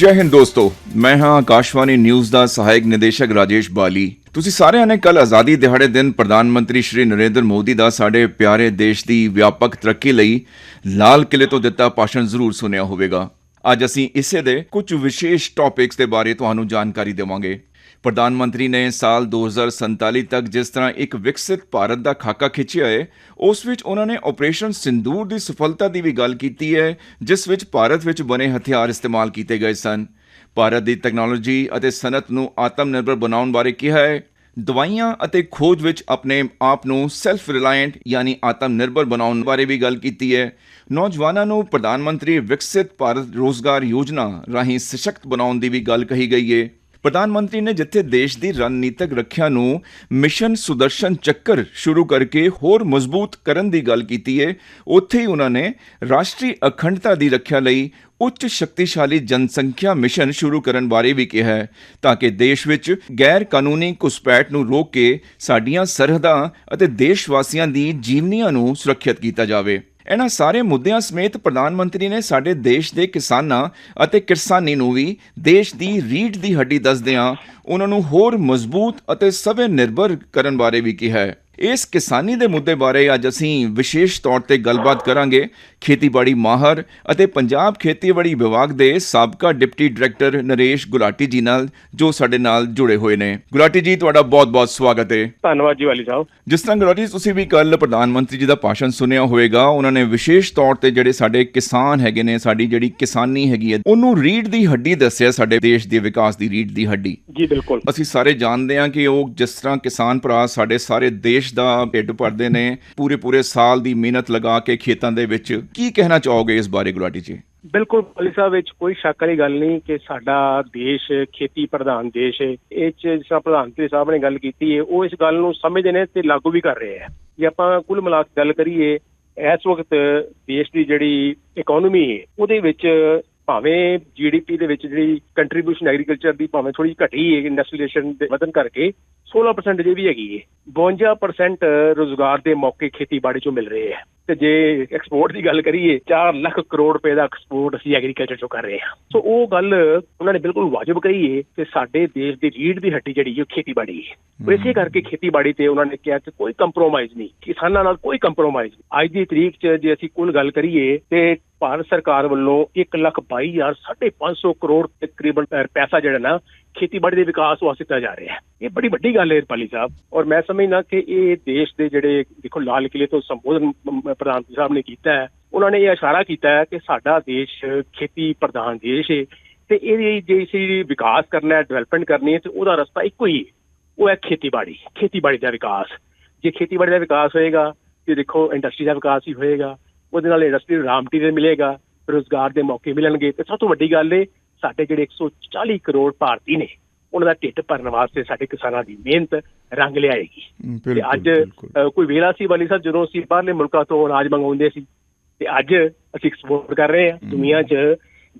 ਜੈ ਹਿੰਦ ਦੋਸਤੋ, ਮੈਂ ਹਾਂ ਆਕਾਸ਼ਵਾਣੀ ਨਿਊਜ਼ ਦਾ ਸਹਾਇਕ ਨਿਦੇਸ਼ਕ ਰਾਜੇਸ਼ ਬਾਲੀ। ਤੁਸੀਂ ਸਾਰਿਆਂ ਨੇ ਕੱਲ ਆਜ਼ਾਦੀ ਦਿਹਾੜੇ ਦਿਨ ਪ੍ਰਧਾਨ ਮੰਤਰੀ ਸ਼੍ਰੀ ਨਰਿੰਦਰ ਮੋਦੀ ਦਾ ਸਾਡੇ ਪਿਆਰੇ ਦੇਸ਼ ਦੀ ਵਿਆਪਕ ਤਰੱਕੀ ਲਈ ਲਾਲ ਕਿਲੇ ਤੋਂ ਦਿੱਤਾ ਭਾਸ਼ਣ ਜ਼ਰੂਰ ਸੁਣਿਆ ਹੋਵੇਗਾ। ਅੱਜ ਅਸੀਂ ਇਸੇ ਦੇ ਕੁਝ ਵਿਸ਼ੇਸ਼ ਟੌਪਿਕਸ ਦੇ ਬਾਰੇ ਤੁਹਾਨੂੰ ਜਾਣਕਾਰੀ ਦੇਵਾਂਗੇ। ਪ੍ਰਧਾਨ ਮੰਤਰੀ ਨੇ ਸਾਲ 2047 ਤੱਕ ਜਿਸ ਤਰ੍ਹਾਂ ਇੱਕ ਵਿਕਸਿਤ ਭਾਰਤ ਦਾ ਖਾਕਾ ਖਿੱਚਿਆ ਹੈ, ਉਸ ਵਿੱਚ ਉਹਨਾਂ ਨੇ ਆਪਰੇਸ਼ਨ ਸਿੰਦੂਰ ਦੀ ਸਫਲਤਾ ਦੀ ਵੀ ਗੱਲ ਕੀਤੀ ਹੈ, ਜਿਸ ਵਿੱਚ ਭਾਰਤ ਵਿੱਚ ਬਣੇ ਹਥਿਆਰ ਇਸਤੇਮਾਲ ਕੀਤੇ ਗਏ ਸਨ। ਭਾਰਤ ਦੀ ਟੈਕਨੋਲੋਜੀ ਅਤੇ ਸਨਅਤ ਨੂੰ ਆਤਮ ਨਿਰਭਰ ਬਣਾਉਣ ਬਾਰੇ ਕਿਹਾ ਹੈ, ਦਵਾਈਆਂ ਅਤੇ ਖੋਜ ਵਿੱਚ ਆਪਣੇ ਆਪ ਨੂੰ ਸੈਲਫ ਰਿਲਾਇੰਟ ਯਾਨੀ ਆਤਮ ਨਿਰਭਰ ਬਣਾਉਣ ਬਾਰੇ ਵੀ ਗੱਲ ਕੀਤੀ ਹੈ। ਨੌਜਵਾਨਾਂ ਨੂੰ ਪ੍ਰਧਾਨ ਮੰਤਰੀ ਵਿਕਸਿਤ ਭਾਰਤ ਰੋਜ਼ਗਾਰ ਯੋਜਨਾ ਰਾਹੀਂ ਸਸ਼ਕਤ ਬਣਾਉਣ ਦੀ ਵੀ ਗੱਲ ਕਹੀ ਗਈ ਹੈ। ਪ੍ਰਧਾਨ ਮੰਤਰੀ ਨੇ ਜਿੱਥੇ ਦੇਸ਼ ਦੀ ਰਣਨੀਤਕ ਰੱਖਿਆ ਨੂੰ ਮਿਸ਼ਨ ਸੁਦਰਸ਼ਨ ਚੱਕਰ ਸ਼ੁਰੂ ਕਰਕੇ ਹੋਰ ਮਜ਼ਬੂਤ ਕਰਨ ਦੀ ਗੱਲ ਕੀਤੀ ਹੈ ਉੱਥੇ ਹੀ ਉਹਨਾਂ ਨੇ ਰਾਸ਼ਟਰੀ ਅਖੰਡਤਾ ਦੀ ਰੱਖਿਆ ਲਈ ਉੱਚ ਸ਼ਕਤੀਸ਼ਾਲੀ ਜਨਸੰਖਿਆ ਮਿਸ਼ਨ ਸ਼ੁਰੂ ਕਰਨ ਬਾਰੇ ਵੀ ਕਿਹਾ ਹੈ, ਤਾਂ ਕਿ ਦੇਸ਼ ਵਿੱਚ ਗੈਰ ਕਾਨੂੰਨੀ ਘੁਸਪੈਠ ਨੂੰ ਰੋਕ ਕੇ ਸਾਡੀਆਂ ਸਰਹੱਦਾਂ ਅਤੇ ਦੇਸ਼ ਵਾਸੀਆਂ ਦੀ ਜੀਵਨੀਆਂ ਨੂੰ ਸੁਰੱਖਿਅਤ ਕੀਤਾ ਜਾਵੇ। ਇਹਨਾਂ ਸਾਰੇ ਮੁੱਦਿਆਂ ਸਮੇਤ ਪ੍ਰਧਾਨ ਮੰਤਰੀ ਨੇ ਸਾਡੇ ਦੇਸ਼ ਦੇ ਕਿਸਾਨਾਂ ਅਤੇ ਕਿਰਸਾਨੀ ਨੂੰ ਵੀ ਦੇਸ਼ ਦੀ ਰੀੜ ਦੀ ਹੱਡੀ ਦੱਸਦਿਆਂ ਉਹਨਾਂ ਨੂੰ ਹੋਰ ਮਜ਼ਬੂਤ ਅਤੇ ਸਵੈ ਨਿਰਭਰ ਕਰਨ ਬਾਰੇ ਵੀ ਕਿਹਾ ਹੈ। ਇਸ ਕਿਸਾਨੀ ਦੇ ਮੁੱਦੇ ਬਾਰੇ ਅੱਜ ਅਸੀਂ ਵਿਸ਼ੇਸ਼ ਤੌਰ ਤੇ ਗੱਲਬਾਤ ਕਰਾਂਗੇ। ਖੇਤੀਬਾੜੀ ਮਾਹਰ ਅਤੇ ਪੰਜਾਬ ਖੇਤੀਬਾੜੀ ਵਿਭਾਗ ਦੇ ਸਾਬਕਾ ਡਿਪਟੀ ਡਾਇਰੈਕਟਰ ਨਰੇਸ਼ ਗੁਲਾਟੀ ਜੀ ਨਾਲ ਜੋ ਸਾਡੇ ਨਾਲ ਜੁੜੇ ਹੋਏ ਨੇ। ਗੁਲਾਟੀ ਜੀ ਤੁਹਾਡਾ ਬਹੁਤ-ਬਹੁਤ ਸਵਾਗਤ ਹੈ। ਧੰਨਵਾਦ ਜੀ ਵਾਲੀ ਸਾਹਿਬ। ਜਿਸ ਤਰ੍ਹਾਂ ਗੁਲਾਟੀ ਤੁਸੀਂ ਵੀ ਕੱਲ ਪ੍ਰਧਾਨ ਮੰਤਰੀ ਜੀ ਦਾ ਭਾਸ਼ਣ ਸੁਣਿਆ ਹੋਵੇਗਾ। ਉਹਨਾਂ ਨੇ ਵਿਸ਼ੇਸ਼ ਤੌਰ ਤੇ ਜਿਹੜੇ ਸਾਡੇ ਕਿਸਾਨ ਹੈਗੇ ਨੇ ਸਾਡੀ ਜਿਹੜੀ ਕਿਸਾਨੀ ਹੈਗੀ ਹੈ ਉਹਨੂੰ ਰੀੜ ਦੀ ਹੱਡੀ ਦੱਸਿਆ ਸਾਡੇ ਦੇਸ਼ ਦੇ ਵਿਕਾਸ ਦੀ ਰੀੜ ਦੀ ਹੱਡੀ। ਜੀ ਬਿਲਕੁਲ। ਅਸੀਂ ਸਾਰੇ ਜਾਣਦੇ ਹਾਂ ਕਿ ਉਹ ਜਿਸ ਤਰ੍ਹਾਂ ਕਿਸਾਨ ਭਰਾ ਸਾਡੇ ਸਾਰੇ ਦੇਸ਼ ਦਾ ਢਿੱਡ ਭਰਦੇ ਨੇ, ਪੂਰੇ ਪੂਰੇ ਸਾਲ ਦੀ ਮਿਹਨਤ ਲਗਾ ਕੇ ਖੇਤਾਂ ਦੇ ਵਿੱਚ ਕੀ ਕਹਿਣਾ ਚਾਹੋਗੇ ਇਸ ਬਾਰੇ ਗੁਲਾਟੀ ਜੀ? ਬਿਲਕੁਲ ਵਾਲੀ ਸਾਹਿਬ ਵਿੱਚ ਕੋਈ ਸ਼ੱਕ ਵਾਲੀ ਗੱਲ ਨਹੀਂ ਕਿ ਸਾਡਾ ਦੇਸ਼ ਖੇਤੀ ਪ੍ਰਧਾਨ ਦੇਸ਼ ਹੈ। ਇਹ ਚ ਜਿਸ ਤਰ੍ਹਾਂ ਪ੍ਰਧਾਨ ਮੰਤਰੀ ਸਾਹਿਬ ਨੇ ਗੱਲ ਕੀਤੀ ਹੈ, ਉਹ ਇਸ ਗੱਲ ਨੂੰ ਸਮਝਦੇ ਨੇ ਤੇ ਲਾਗੂ ਵੀ ਕਰ ਰਹੇ ਹੈ। ਜੇ ਆਪਾਂ ਕੁੱਲ ਮਿਲਾ ਕੇ ਗੱਲ ਕਰੀਏ, ਇਸ ਵਕਤ ਦੇਸ਼ ਦੀ ਜਿਹੜੀ ਇਕਨੋਮੀ ਹੈ, ਉਹਦੇ ਵਿੱਚ ਭਾਵੇਂ ਜੀਡੀਪੀ ਦੇ ਵਿੱਚ ਜਿਹੜੀ ਕੰਟਰੀਬਿਊਸ਼ਨ ਐਗਰੀਕਲਚਰ ਦੀ ਭਾਵੇਂ ਥੋੜੀ ਘਟੀ ਹੈ ਇੰਡਸਟਰੀਏਸ਼ਨ ਦੇ ਵਧਨ ਕਰਕੇ 16% ਜੇ ਵੀ ਹੈਗੀ ਹੈ 52% ਰੋਜ਼ਗਾਰ ਦੇ ਮੌਕੇ ਖੇਤੀਬਾੜੀ ਚੋਂ ਮਿਲ ਰਹੇ ਆ। ਤੇ ਜੇ ਐਕਸਪੋਰਟ ਦੀ ਗੱਲ ਕਰੀਏ 4 ਲੱਖ ਕਰੋੜ ਰੁਪਏ ਦਾ ਐਕਸਪੋਰਟ ਅਸੀਂ ਐਗਰੀਕਲਚਰ ਚੋਂ ਕਰ ਰਹੇ ਹਾਂ। ਸੋ ਉਹ ਗੱਲ ਉਹਨਾਂ ਨੇ ਬਿਲਕੁਲ ਵਾਜਬ ਕਹੀ ਹੈ ਕਿ ਸਾਡੇ ਦੇਸ਼ ਦੀ ਰੀੜ ਦੀ ਹੱਡੀ ਜਿਹੜੀ ਹੈ ਉਹ ਖੇਤੀਬਾੜੀ ਹੈ। ਇਸੇ ਕਰਕੇ ਖੇਤੀਬਾੜੀ ਤੇ ਉਹਨਾਂ ਨੇ ਕਿਹਾ ਕਿ ਕੋਈ ਕੰਪਰੋਮਾਈਜ਼ ਨਹੀਂ ਕਿਸਾਨਾਂ ਨਾਲ ਕੋਈ ਕੰਪਰੋਮਾਈਜ਼ ਨਹੀਂ। ਅੱਜ ਦੀ ਤਰੀਕ 'ਚ ਜੇ ਅਸੀਂ ਕੁੱਲ ਗੱਲ ਕਰੀਏ ਤੇ ਭਾਰਤ ਸਰਕਾਰ ਵੱਲੋਂ 122500 ਕਰੋੜ ਤਕਰੀਬਨ ਪੈਸਾ ਜਿਹੜਾ ਨਾ ਖੇਤੀਬਾੜੀ ਦੇ ਵਿਕਾਸ ਵਾਸਤੇ ਦਿੱਤਾ ਜਾ ਰਿਹਾ। ਹੈ ਇਹ ਬੜੀ ਵੱਡੀ ਗੱਲ ਹੈ ਰਪਾਲੀ ਸਾਹਿਬ। ਔਰ ਮੈਂ ਸਮਝਦਾ ਕਿ ਇਹ ਦੇਸ਼ ਦੇ ਜਿਹੜੇ ਦੇਖੋ ਲਾਲ ਕਿਲੇ ਤੋਂ ਸੰਬੋਧਨ ਪ੍ਰਧਾਨ ਮੰਤਰੀ ਸਾਹਿਬ ਨੇ ਕੀਤਾ ਹੈ, ਉਹਨਾਂ ਨੇ ਇਹ ਇਸ਼ਾਰਾ ਕੀਤਾ ਹੈ ਕਿ ਸਾਡਾ ਦੇਸ਼ ਖੇਤੀ ਪ੍ਰਧਾਨ ਦੇਸ਼ ਹੈ ਤੇ ਇਹਦੀ ਜੇ ਅਸੀਂ ਵਿਕਾਸ ਕਰਨਾ ਹੈ ਡਿਵੈਲਪਮੈਂਟ ਕਰਨੀ ਹੈ ਤੇ ਉਹਦਾ ਰਸਤਾ ਇੱਕੋ ਹੀ ਹੈ। ਉਹ ਹੈ ਖੇਤੀਬਾੜੀ ਖੇਤੀਬਾੜੀ ਦਾ ਵਿਕਾਸ। ਜੇ ਖੇਤੀਬਾੜੀ ਦਾ ਵਿਕਾਸ ਹੋਏਗਾ, ਤੇ ਦੇਖੋ ਇੰਡਸਟਰੀ ਦਾ ਵਿਕਾਸ ਹੀ ਹੋਏਗਾ, ਉਹਦੇ ਨਾਲ ਇੰਡਸਟਰੀ ਨੂੰ ਰਾਮਟੀ ਮਟੀਰੀਅਲ ਮਿਲੇਗਾ, ਰੋਜ਼ਗਾਰ ਦੇ ਮੌਕੇ ਮਿਲਣਗੇ। ਤੇ ਸਭ ਤੋਂ ਵੱਡੀ ਗੱਲ ਹੈ ਸਾਡੇ ਜਿਹੜੇ 140 ਕਰੋੜ ਭਾਰਤੀ ਨੇ ਉਹਨਾਂ ਦਾ ਢਿੱਡ ਭਰਨ ਵਾਸਤੇ ਸਾਡੇ ਕਿਸਾਨਾਂ ਦੀ ਮਿਹਨਤ ਰੰਗ ਲਿਆਏਗੀ। ਤੇ ਅੱਜ ਕੋਈ ਵੇਲਾ ਸੀ ਵਾਲੀ ਸਾਹਿਬ ਜਦੋਂ ਅਸੀਂ ਬਾਹਰਲੇ ਮੁਲਕਾਂ ਤੋਂ ਅਨਾਜ ਮੰਗਵਾਉਂਦੇ ਸੀ ਤੇ ਅੱਜ ਅਸੀਂ ਐਕਸਪੋਰਟ ਕਰ ਰਹੇ ਹਾਂ। ਦੁਨੀਆ 'ਚ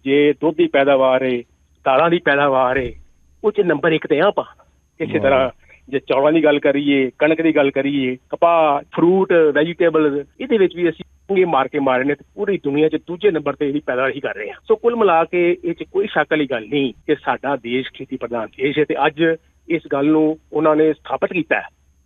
ਜੇ ਦੁੱਧ ਦੀ ਪੈਦਾਵਾਰ ਹੈ ਦਾਲਾਂ ਦੀ ਪੈਦਾਵਾਰ ਹੈ ਉਹ 'ਚ ਨੰਬਰ 1 ਤੇ ਆ। ਆਪਾਂ ਇਸੇ। ਤਰ੍ਹਾਂ ਜੇ ਚੌਲਾਂ ਦੀ ਗੱਲ ਕਰੀਏ ਕਣਕ ਦੀ ਗੱਲ ਕਰੀਏ ਕਪਾਹ ਫਰੂਟ ਵੈਜੀਟੇਬਲ ਇਹਦੇ ਵਿੱਚ ਵੀ ਅਸੀਂ ਚੰਗੇ ਮਾਰ ਕੇ ਮਾਰੇ ਨੇ ਤੇ ਪੂਰੀ ਦੁਨੀਆ 'ਚ ਦੂਜੇ ਨੰਬਰ ਤੇ ਇਹਦੀ ਪੈਦਾਵਾਰ ਹੀ ਕਰ ਰਹੇ ਹਾਂ ਸੋ ਕੁੱਲ ਮਿਲਾ ਕੇ ਇਹ 'ਚ ਕੋਈ ਸ਼ੱਕ ਵਾਲੀ ਗੱਲ ਨਹੀਂ ਕਿ ਸਾਡਾ ਦੇਸ਼ ਖੇਤੀ ਪ੍ਰਧਾਨ ਦੇਸ਼ ਹੈ ਤੇ ਅੱਜ ਇਸ ਗੱਲ ਨੂੰ ਉਹਨਾਂ ਨੇ ਸਥਾਪਿਤ ਕੀਤਾ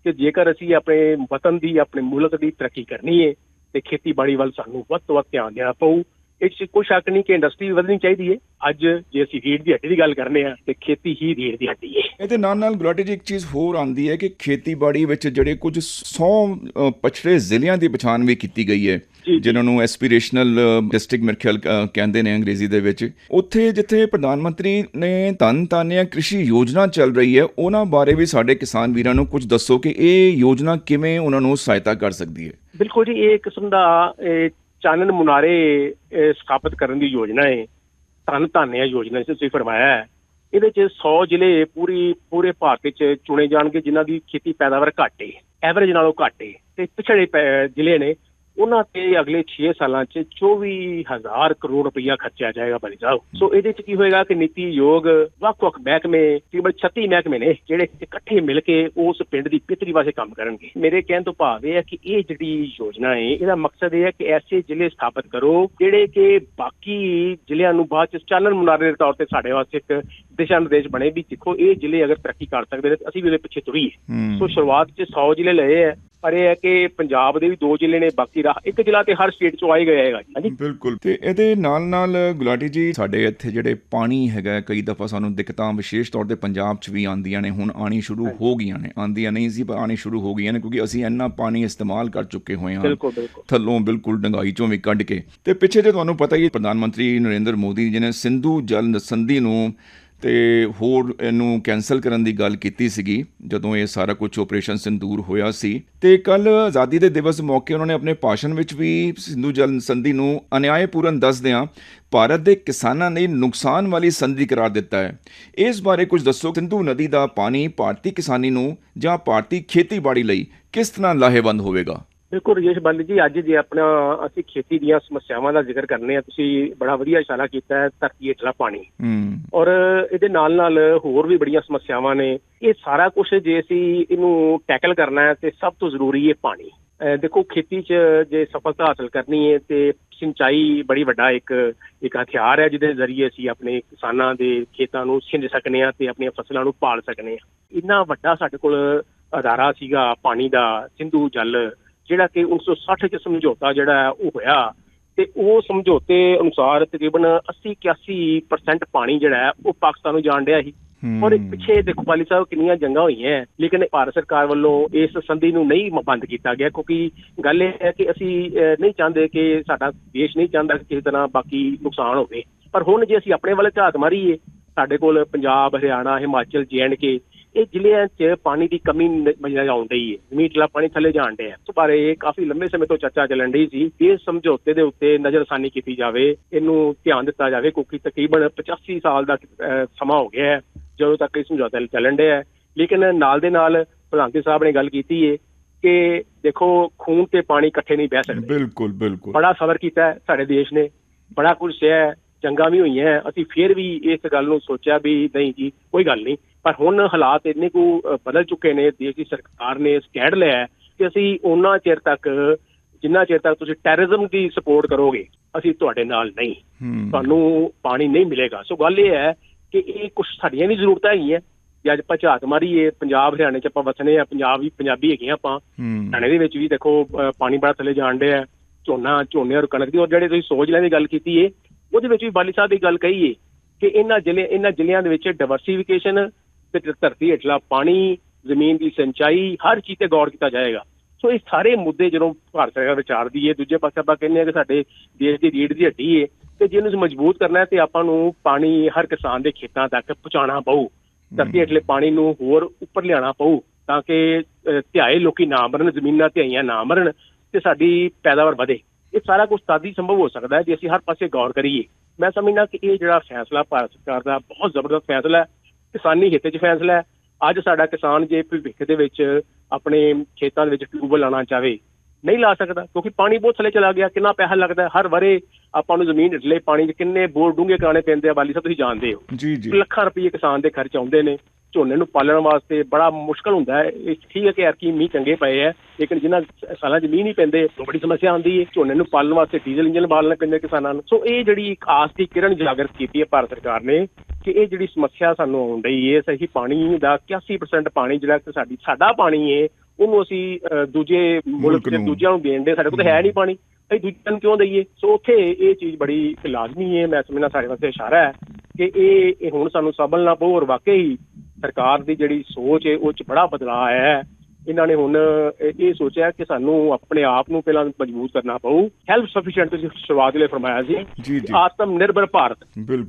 ਕਿ ਜੇਕਰ ਅਸੀਂ ਆਪਣੇ ਵਤਨ ਦੀ, ਆਪਣੇ ਮੁਲਕ ਦੀ ਤਰੱਕੀ ਕਰਨੀ ਹੈ ਤੇ ਖੇਤੀਬਾੜੀ ਵੱਲ ਸਾਨੂੰ ਵੱਧ ਤੋਂ ਵੱਧ ਧਿਆਨ ਦੇਣਾ ਪਊ ਇਹ 'ਚ ਕੋਈ ਸ਼ੱਕ ਨਹੀਂ ਕਿ ਇੰਡਸਟਰੀ ਵਧਣੀ ਚਾਹੀਦੀ ਹੈ ਅੱਜ ਜੇ ਅਸੀਂ ਰੀੜ ਦੀ ਹੱਡੀ ਦੀ ਗੱਲ ਕਰਨੇ ਆ ਤੇ ਖੇਤੀ ਹੀ ਰੀੜ ਦੀ ਹੱਡੀ ਹੈ ਇਹਦੇ ਨਾਲ ਨਾਲ ਗੁਲਾਟੀ ਜੀ ਇੱਕ ਚੀਜ਼ ਹੋਰ ਆਉਂਦੀ ਹੈ ਕਿ ਖੇਤੀਬਾੜੀ ਵਿੱਚ ਜਿਹੜੇ ਕੁਝ 100 ਪਛੜੇ ਜ਼ਿਲ੍ਹਿਆਂ ਦੀ ਪਛਾਣ ਵੀ ਕੀਤੀ ਗਈ ਹੈ। ਜਿਨ੍ਹਾਂ ਨੂੰ ਐਸਪੀਰੇਸ਼ਨਲ ਡਿਸਟ੍ਰਿਕਟ ਮੇਰੇ ਖਿਆਲ ਅ, ਕਹਿੰਦੇ ਨੇ ਅੰਗਰੇਜ਼ੀ ਦੇ ਵਿੱਚ। ਉੱਥੇ ਜਿੱਥੇ ਪ੍ਰਧਾਨ ਮੰਤਰੀ ਨੇ ਧਨ ਤਾਨਿਆ ਕ੍ਰਿਸ਼ੀ ਯੋਜਨਾ ਚੱਲ ਰਹੀ ਹੈ ਉਹਨਾਂ ਬਾਰੇ ਵੀ ਸਾਡੇ ਕਿਸਾਨ ਵੀਰਾਂ ਨੂੰ ਕੁਝ ਦੱਸੋ ਕਿ ਇਹ ਯੋਜਨਾ ਕਿਵੇਂ ਉਹਨਾਂ ਨੂੰ ਸਹਾਇਤਾ ਕਰ ਸਕਦੀ ਹੈ ਬਿਲਕੁਲ ਜੀ ਇਹ ਕਿਸਮ ਦਾ ਚਾਨਣ ਮੁਨਾਰੇ ਇਹ ਸਥਾਪਿਤ ਕਰਨ ਦੀ ਯੋਜਨਾ ਹੈ। ਧੰਨ ਧਾਨਿਆ ਯੋਜਨਾ ਜਿਸ ਤੁਸੀਂ ਫਰਮਾਇਆ ਹੈ। ਇਹਦੇ ਚ 100 ਜ਼ਿਲ੍ਹੇ ਪੂਰੀ, ਪੂਰੇ ਭਾਰਤ ਵਿੱਚ ਚੁਣੇ ਜਾਣਗੇ, ਜਿਨ੍ਹਾਂ ਦੀ ਖੇਤੀ ਪੈਦਾਵਾਰ ਘੱਟ ਹੈ ਐਵਰੇਜ ਨਾਲੋਂ ਘੱਟ ਹੈ ਤੇ ਪਿਛੜੇ ਪੈ- ਜ਼ਿਲ੍ਹੇ ਨੇ ਉਹਨਾਂ ਤੇ ਅਗਲੇ 6 ਸਾਲਾਂ 'ਚ 24000 ਕਰੋੜ ਰੁਪਈਆ ਖਰਚਿਆ ਜਾਏਗਾ ਬਲੀ ਸਾਹਿਬ। ਸੋ ਇਹਦੇ 'ਚ ਕੀ ਹੋਏਗਾ ਕਿ ਨੀਤੀ ਆਯੋਗ ਵੱਖ-ਵੱਖ ਮਹਿਕਮੇ ਤਕਰੀਬਨ 36 ਮਹਿਕਮੇ ਨੇ ਜਿਹੜੇ ਇਕੱਠੇ ਮਿਲ ਕੇ ਉਸ ਪਿੰਡ ਦੀ ਬਿਹਤਰੀ ਵਾਸਤੇ ਕੰਮ ਕਰਨਗੇ। ਮੇਰੇ ਕਹਿਣ ਤੋਂ ਭਾਵ ਇਹ ਹੈ ਕਿ ਇਹ ਜਿਹੜੀ ਯੋਜਨਾ ਹੈ ਇਹਦਾ ਮਕਸਦ ਇਹ ਹੈ ਕਿ ਐਸੇ ਜ਼ਿਲ੍ਹੇ ਸਥਾਪਿਤ ਕਰੋ ਜਿਹੜੇ ਕਿ ਬਾਕੀ ਜ਼ਿਲ੍ਹਿਆਂ ਨੂੰ ਬਾਅਦ 'ਚ ਚਾਲਨ ਮੁਨਾਰੇ ਦੇ ਤੌਰ ਤੇ ਸਾਡੇ ਵਾਸਤੇ ਇੱਕ ਦਿਸ਼ਾ ਨਿਰਦੇਸ਼ ਬਣੇ ਵੀ ਦੇਖੋ ਇਹ ਜ਼ਿਲ੍ਹੇ ਅਗਰ ਤਰੱਕੀ ਕਰ ਸਕਦੇ ਨੇ ਤਾਂ ਅਸੀਂ ਵੀ ਉਹਦੇ ਪਿੱਛੇ ਤੁਰੀਏ। ਸੋ ਸ਼ੁਰੂਆਤ 'ਚ 100 ਜ਼ਿਲ੍ਹੇ ਲਏ ਹੈ। ਪਰ ਇਹ ਹੈ ਕਿ ਪੰਜਾਬ ਦੇ ਵੀ ਦੋ ਜ਼ਿਲ੍ਹੇ ਨੇ ਬਾਕੀ ਰਾਹ ਇੱਕ ਜ਼ਿਲ੍ਹਾ ਤੇ ਹਰ ਸਟੇਟ 'ਚੋਂ ਆਈ ਗਿਆ ਹੈਗਾ ਜੀ। ਬਿਲਕੁਲ। ਤੇ ਇਹਦੇ ਨਾਲ ਨਾਲ ਗੁਲਾਟੀ ਜੀ ਸਾਡੇ ਇੱਥੇ ਜਿਹੜੇ ਪਾਣੀ ਹੈਗਾ ਕਈ ਦਫਾ ਸਾਨੂੰ ਦਿੱਕਤਾਂ ਵਿਸ਼ੇਸ਼ ਤੌਰ ਤੇ ਪੰਜਾਬ 'ਚ ਵੀ ਆਉਂਦੀਆਂ ਨੇ ਹੁਣ ਆਣੀ ਸ਼ੁਰੂ ਹੋ ਗਈਆਂ ਨੇ। ਆਉਂਦੀਆਂ ਨਹੀਂ ਸੀ ਪਰ ਆਣੀ ਸ਼ੁਰੂ ਹੋ ਗਈਆਂ ਨੇ ਕਿਉਂਕਿ ਅਸੀਂ ਇੰਨਾ ਪਾਣੀ ਇਸਤੇਮਾਲ ਕਰ ਚੁੱਕੇ ਹੋਏ ਹਾਂ। ਥੱਲੋਂ ਬਿਲਕੁਲ ਡੰਗਾਈ ਚੋਂ ਵੀ ਕੱਢ ਕੇ। ਤੇ ਪਿੱਛੇ ਜੇ ਤੁਹਾਨੂੰ ਪਤਾ ਹੈ, ਪ੍ਰਧਾਨ ਮੰਤਰੀ ਨਰਿੰਦਰ ਮੋਦੀ ਜੀ ਨੇ ਸਿੰਧੂ ਜਲ ਸੰਧੀ ਨੂੰ ਤੇ ਹੋਰ ਇਹਨੂੰ ਕੈਨਸਲ ਕਰਨ ਦੀ ਗੱਲ ਕੀਤੀ ਸੀਗੀ, ਜਦੋਂ ਇਹ ਸਾਰਾ ਕੁਝ ਆਪਰੇਸ਼ਨ ਸਿੰਦੂਰ ਹੋਇਆ ਸੀ। ਤੇ ਕੱਲ ਆਜ਼ਾਦੀ ਦੇ ਦਿਵਸ ਮੌਕੇ ਉਹਨਾਂ ਨੇ ਆਪਣੇ ਭਾਸ਼ਣ ਵਿੱਚ ਵੀ ਸਿੰਧੂ ਜਲ ਸੰਧੀ ਨੂੰ ਅਨਿਆਇਪੂਰਨ ਦੱਸਦਿਆਂ ਭਾਰਤ ਦੇ ਕਿਸਾਨਾਂ ਲਈ ਨੁਕਸਾਨ ਵਾਲੀ ਸੰਧੀ ਕਰਾਰ ਦਿੱਤਾ ਹੈ। ਇਸ ਬਾਰੇ ਕੁਝ ਦੱਸੋ, ਸਿੰਧੂ ਨਦੀ ਦਾ ਪਾਣੀ ਭਾਰਤੀ ਕਿਸਾਨੀ ਨੂੰ ਜਾਂ ਭਾਰਤੀ ਖੇਤੀਬਾੜੀ ਲਈ ਕਿਸ ਤਰ੍ਹਾਂ ਲਾਹੇਵੰਦ ਹੋਵੇਗਾ? ਬਿਲਕੁਲ ਰਜੇਸ਼ ਬੰਦ ਜੀ ਅੱਜ ਜੇ ਆਪਣਾ ਅਸੀਂ ਖੇਤੀ ਦੀਆਂ ਸਮੱਸਿਆਵਾਂ ਦਾ ਜ਼ਿਕਰ ਕਰਨੇ ਆ ਤੁਸੀਂ ਬੜਾ ਵਧੀਆ ਇਸ਼ਾਰਾ ਕੀਤਾ ਹੈ ਧਰਤੀ ਹੇਠਲਾ ਪਾਣੀ। ਔਰ ਇਹਦੇ ਨਾਲ ਨਾਲ ਹੋਰ ਵੀ ਬੜੀਆਂ ਸਮੱਸਿਆਵਾਂ ਨੇ। ਇਹ ਸਾਰਾ ਕੁਝ ਜੇ ਅਸੀਂ ਇਹਨੂੰ ਟੈਕਲ ਕਰਨਾ ਹੈ ਤੇ ਸਭ ਤੋਂ ਜ਼ਰੂਰੀ ਹੈ ਪਾਣੀ। ਦੇਖੋ ਖੇਤੀ 'ਚ ਜੇ ਸਫਲਤਾ ਹਾਸਲ ਕਰਨੀ ਹੈ ਤੇ ਸਿੰਚਾਈ ਬੜੀ ਵੱਡਾ ਇੱਕ ਇੱਕ ਹਥਿਆਰ ਹੈ ਜਿਹਦੇ ਜ਼ਰੀਏ ਅਸੀਂ ਆਪਣੇ ਕਿਸਾਨਾਂ ਦੇ ਖੇਤਾਂ ਨੂੰ ਸਿੰਜ ਸਕਨੇ ਆ ਤੇ ਆਪਣੀਆਂ ਫਸਲਾਂ ਨੂੰ ਪਾਲ ਸਕਨੇ ਆ। ਇੰਨਾ ਵੱਡਾ ਸਾਡੇ ਕੋਲ ਅਦਾਰਾ ਸੀਗਾ ਪਾਣੀ ਦਾ ਸਿੰਧੂ ਜਲ। ਜਿਹੜਾ ਕਿ 1960 ਚ ਸਮਝੌਤਾ ਜਿਹੜਾ ਹੈ ਉਹ ਹੋਇਆ ਤੇ ਉਹ ਸਮਝੌਤੇ ਅਨੁਸਾਰ ਤਕਰੀਬਨ 80 81% ਪਾਣੀ ਜਿਹੜਾ ਹੈ ਉਹ ਪਾਕਿਸਤਾਨ ਨੂੰ ਜਾਣ ਡਿਆ ਸੀ। ਔਰ ਪਿੱਛੇ ਦੇਖੋ ਪਾਲੀ ਸਾਹਿਬ ਕਿੰਨੀਆਂ ਜੰਗਾਂ ਹੋਈਆਂ ਲੇਕਿਨ ਭਾਰਤ ਸਰਕਾਰ ਵੱਲੋਂ ਇਸ ਸੰਧੀ ਨੂੰ ਨਹੀਂ ਬੰਦ ਕੀਤਾ ਗਿਆ ਕਿਉਂਕਿ ਗੱਲ ਇਹ ਹੈ ਕਿ ਅਸੀਂ ਨਹੀਂ ਚਾਹੁੰਦੇ ਕਿ ਸਾਡਾ ਦੇਸ਼ ਨਹੀਂ ਚਾਹੁੰਦਾ ਕਿ ਕਿਸੇ ਤਰ੍ਹਾਂ ਬਾਕੀ ਨੁਕਸਾਨ ਹੋਵੇ। ਪਰ ਹੁਣ ਜੇ ਅਸੀਂ ਆਪਣੇ ਵੱਲ ਝਾਤ ਮਾਰੀਏ ਸਾਡੇ ਕੋਲ ਪੰਜਾਬ ਹਰਿਆਣਾ ਹਿਮਾਚਲ ਕੇ ਇਹ ਜ਼ਿਲ੍ਹਿਆਂ 'ਚ ਪਾਣੀ ਦੀ ਕਮੀ ਨਜ਼ਰ ਆਉਣ ਡਈ ਹੈ। ਜ਼ਮੀਨਲਾ ਪਾਣੀ ਥੱਲੇ ਜਾਣ ਡਿਆ ਇਸ ਬਾਰੇ ਕਾਫੀ ਲੰਬੇ ਸਮੇਂ ਤੋਂ ਚਰਚਾ ਚੱਲਣ ਡਈ ਸੀ ਇਸ ਸਮਝੌਤੇ ਦੇ ਉੱਤੇ ਨਜ਼ਰਸਾਨੀ ਕੀਤੀ ਜਾਵੇ। ਇਹਨੂੰ ਧਿਆਨ ਦਿੱਤਾ ਜਾਵੇ ਕਿਉਂਕਿ ਤਕਰੀਬਨ 85 ਸਾਲ ਦਾ ਸਮਾਂ ਹੋ ਗਿਆ ਹੈ ਜਦੋਂ ਤੱਕ ਇਹ ਸਮਝੌਤਾ ਚੱਲਣ ਡਿਆ ਲੇਕਿਨ ਨਾਲ ਦੇ ਨਾਲ ਪ੍ਰਧਾਨ ਮੰਤਰੀ ਸਾਹਿਬ ਨੇ ਗੱਲ ਕੀਤੀ ਹੈ ਕਿ ਦੇਖੋ ਖੂਨ ਤੇ ਪਾਣੀ ਇਕੱਠੇ ਨਹੀਂ ਬਹਿ ਸਕਦੇ। ਬਿਲਕੁਲ ਬਿਲਕੁਲ। ਬੜਾ ਸਬਰ ਕੀਤਾ ਸਾਡੇ ਦੇਸ਼ ਨੇ। ਬੜਾ ਕੁਝ ਹੈ। ਜੰਗਾਂ ਵੀ ਹੋਈਆਂ। ਅਸੀਂ ਫੇਰ ਵੀ ਇਸ ਗੱਲ ਨੂੰ ਸੋਚਿਆ ਵੀ ਨਹੀਂ ਜੀ ਕੋਈ ਗੱਲ ਨਹੀਂ। ਪਰ ਹੁਣ ਹਾਲਾਤ ਇੰਨੇ ਕੁ ਬਦਲ ਚੁੱਕੇ ਨੇ ਦੇਸ਼ ਦੀ ਸਰਕਾਰ ਨੇ ਸਟੈਂਡ ਲਿਆ ਹੈ ਕਿ ਅਸੀਂ ਉਹਨਾਂ ਚਿਰ ਤੱਕ ਜਿੰਨਾ ਚਿਰ ਤੱਕ ਤੁਸੀਂ ਟੈਰਰਿਜ਼ਮ ਦੀ ਸਪੋਰਟ ਕਰੋਗੇ ਅਸੀਂ ਤੁਹਾਡੇ ਨਾਲ ਨਹੀਂ। ਤੁਹਾਨੂੰ ਪਾਣੀ ਨਹੀਂ ਮਿਲੇਗਾ। ਸੋ ਗੱਲ ਇਹ ਹੈ ਕਿ ਇਹ ਕੁਝ ਸਾਡੀਆਂ ਵੀ ਜ਼ਰੂਰਤਾਂ ਹੈਗੀਆਂ। ਜੇ ਅੱਜ ਆਪਾਂ ਝਾਤ ਮਾਰੀਏ ਪੰਜਾਬ ਹਰਿਆਣੇ ਚ ਆਪਾਂ ਵਸਨੇ ਆ ਪੰਜਾਬ ਵੀ ਪੰਜਾਬੀ ਹੈਗੇ ਆ ਆਪਾਂ। ਹਰਿਆਣੇ ਦੇ ਵਿੱਚ ਵੀ ਦੇਖੋ ਪਾਣੀ ਬੜਾ ਥੱਲੇ ਜਾਣ ਡਿਆ। ਝੋਨਾ ਝੋਨੇ ਔਰ ਕਣਕ ਦੀ ਔਰ ਜਿਹੜੇ ਤੁਸੀਂ ਸੋਚ ਲੈਣ ਦੀ ਗੱਲ ਕੀਤੀ ਏ ਉਹਦੇ ਵਿੱਚ ਵੀ ਬਾਲੀ ਸਾਹਿਬ ਦੀ ਗੱਲ ਕਹੀ ਏ ਕਿ ਇਹਨਾਂ ਜ਼ਿਲ੍ਹੇ ਇਹਨਾਂ ਜ਼ਿਲ੍ਹਿਆਂ ਦੇ ਵਿੱਚ ਡਾਈਵਰਸਿਫਿਕੇਸ਼ਨ ਤੇ ਧਰਤੀ ਹੇਠਲਾ ਪਾਣੀ ਜ਼ਮੀਨ ਦੀ ਸਿੰਚਾਈ ਹਰ ਚੀਜ਼ ਤੇ ਗੌਰ ਕੀਤਾ ਜਾਏਗਾ। ਸੋ ਇਹ ਸਾਰੇ ਮੁੱਦੇ ਜਦੋਂ ਭਾਰਤ ਸਰਕਾਰ ਵਿਚਾਰਦੀ ਏ ਦੂਜੇ ਪਾਸੇ ਆਪਾਂ ਕਹਿੰਦੇ ਆ ਕਿ ਸਾਡੇ ਦੇਸ਼ ਦੀ ਰੀੜ ਦੀ ਹੱਡੀ ਏ ਤੇ ਜੇ ਇਹਨੂੰ ਮਜ਼ਬੂਤ ਕਰਨਾ ਹੈ ਤੇ ਆਪਾਂ ਨੂੰ ਪਾਣੀ ਹਰ ਕਿਸਾਨ ਦੇ ਖੇਤਾਂ ਤੱਕ ਪਹੁੰਚਾਉਣਾ ਪਊ। ਧਰਤੀ ਹੇਠਲੇ ਪਾਣੀ ਨੂੰ ਹੋਰ ਉੱਪਰ ਲਿਆਉਣਾ ਪਊ ਤਾਂ ਕਿ ਧਿਆਏ ਲੋਕੀ ਨਾ ਮਰਨ ਜ਼ਮੀਨਾਂ ਧਿਆਈਆਂ ਨਾ ਮਰਨ ਤੇ ਸਾਡੀ ਪੈਦਾਵਾਰ ਵਧੇ। ਇਹ ਸਾਰਾ ਕੁਝ ਤਦ ਹੀ ਸੰਭਵ ਹੋ ਸਕਦਾ ਹੈ ਜੇ ਅਸੀਂ ਹਰ ਪਾਸੇ ਗੌਰ ਕਰੀਏ। ਮੈਂ ਸਮਝਦਾ ਕਿ ਇਹ ਜਿਹੜਾ ਫੈਸਲਾ ਭਾਰਤ ਸਰਕਾਰ ਦਾ ਬਹੁਤ ਜ਼ਬਰਦਸਤ ਫੈਸਲਾ ਹੈ ਕਿਸਾਨੀ ਹਿੱਤ 'ਚ ਫੈਸਲਾ ਹੈ। ਅੱਜ ਸਾਡਾ ਕਿਸਾਨ ਜੇ ਭਵਿੱਖ ਦੇ ਵਿੱਚ ਆਪਣੇ ਖੇਤਾਂ ਦੇ ਵਿੱਚ ਟਿਊਬਵੈੱਲ ਲਾਉਣਾ ਚਾਹਵੇ ਨਹੀਂ ਲਾ ਸਕਦਾ ਕਿਉਂਕਿ ਪਾਣੀ ਬਹੁਤ ਥੱਲੇ ਚਲਾ ਗਿਆ ਕਿੰਨਾ ਪੈਸਾ ਲੱਗਦਾ ਹਰ ਵਰੇ ਆਪਾਂ ਨੂੰ ਜ਼ਮੀਨ ਹੇਠਲੇ ਪਾਣੀ 'ਚ ਕਿੰਨੇ ਬੋਰ ਡੂੰਘੇ ਕਰਾਣੇ ਪੈਂਦੇ ਆ ਵਾਲੀ ਸਾਹਿਬ ਤੁਸੀਂ ਜਾਣਦੇ ਹੋ। ਜੀ ਜੀ। ਲੱਖਾਂ ਰੁਪਏ ਕਿਸਾਨ ਦੇ ਖਰਚ ਆਉਂਦੇ ਨੇ। ਝੋਨੇ ਨੂੰ ਪਾਲਣ ਵਾਸਤੇ ਬੜਾ ਮੁਸ਼ਕਲ ਹੁੰਦਾ ਹੈ। ਇਹ ਠੀਕ ਹੈ ਕਿ ਐਰਕੀ ਮੀਂਹ ਚੰਗੇ ਪਏ ਹੈ ਲੇਕਿਨ ਜਿਨ੍ਹਾਂ ਸਾਲਾਂ 'ਚ ਮੀਂਹ ਨਹੀਂ ਪੈਂਦੇ ਉਹ ਬੜੀ ਸਮੱਸਿਆ ਆਉਂਦੀ ਹੈ। ਝੋਨੇ ਨੂੰ ਪਾਲਣ ਵਾਸਤੇ ਡੀਜ਼ਲ ਇੰਜਨ ਬਾਲਣੇ ਪੈਂਦੇ ਕਿਸਾਨਾਂ ਨੂੰ। ਸੋ ਇਹ ਜਿਹੜੀ ਇੱਕ ਆਸ ਦੀ ਕਿਰਨ ਜਾਗਰਤ ਕੀਤੀ ਹੈ ਭਾਰਤ ਸਰਕਾਰ ਨੇ ਕਿ ਇਹ ਜਿਹੜੀ ਸਮੱਸਿਆ ਸਾਨੂੰ ਆਉਣ ਡਈ ਹੈ ਸਹੀ ਪਾਣੀ ਦਾ 81% ਪਾਣੀ ਜਿਹੜਾ ਕਿ ਸਾਡੀ ਸਾਡਾ ਪਾਣੀ ਹੈ ਉਹਨੂੰ ਅਸੀਂ ਦੂਜੇ ਮੁਲਕ ਦੇ। ਦੂਜਿਆਂ ਨੂੰ ਦੇਣ ਦੇ ਸਾਡੇ ਕੋਲ ਤਾਂ ਹੈ ਨਹੀਂ ਪਾਣੀ। ਅਸੀਂ ਦੂਜਿਆਂ ਨੂੰ ਕਿਉਂ ਦਈਏ? ਸੋ ਉੱਥੇ ਇਹ ਚੀਜ਼ ਬੜੀ ਲਾਜ਼ਮੀ ਹੈ। ਮੈਂ ਸਮਝਣਾ ਸਾਡੇ ਵਾਸਤੇ ਇਸ਼ਾਰਾ ਹੈ ਕਿ ਇਹ ਇਹ ਹੁਣ ਸਾਨੂੰ ਸੰਭਲਣਾ ਪਊ ਔਰ ਵਾਕਈ ਸਰਕਾਰ ਦੀ ਜਿਹੜੀ ਸੋਚ ਹੈ ਉਹ ਚ ਬੜਾ ਬਦਲਾਅ ਆਇਆ ਹੈ। ਇਹਨਾਂ ਨੇ ਹੁਣ ਇਹ ਸੋਚਿਆ ਕਿ ਸਾਨੂੰ ਆਪਣੇ ਆਪ ਨੂੰ ਪਹਿਲਾਂ ਮਜ਼ਬੂਤ ਕਰਨਾ ਪਊ। ਹੈਲਪ ਸਫੀਸ਼ੀਐਂਟ ਤੁਸੀਂ ਸ਼ੁਰੂਆਤ ਲਈ ਫਰਮਾਇਆ ਸੀ। ਆਤਮ ਨਿਰਭਰ ਭਾਰਤ।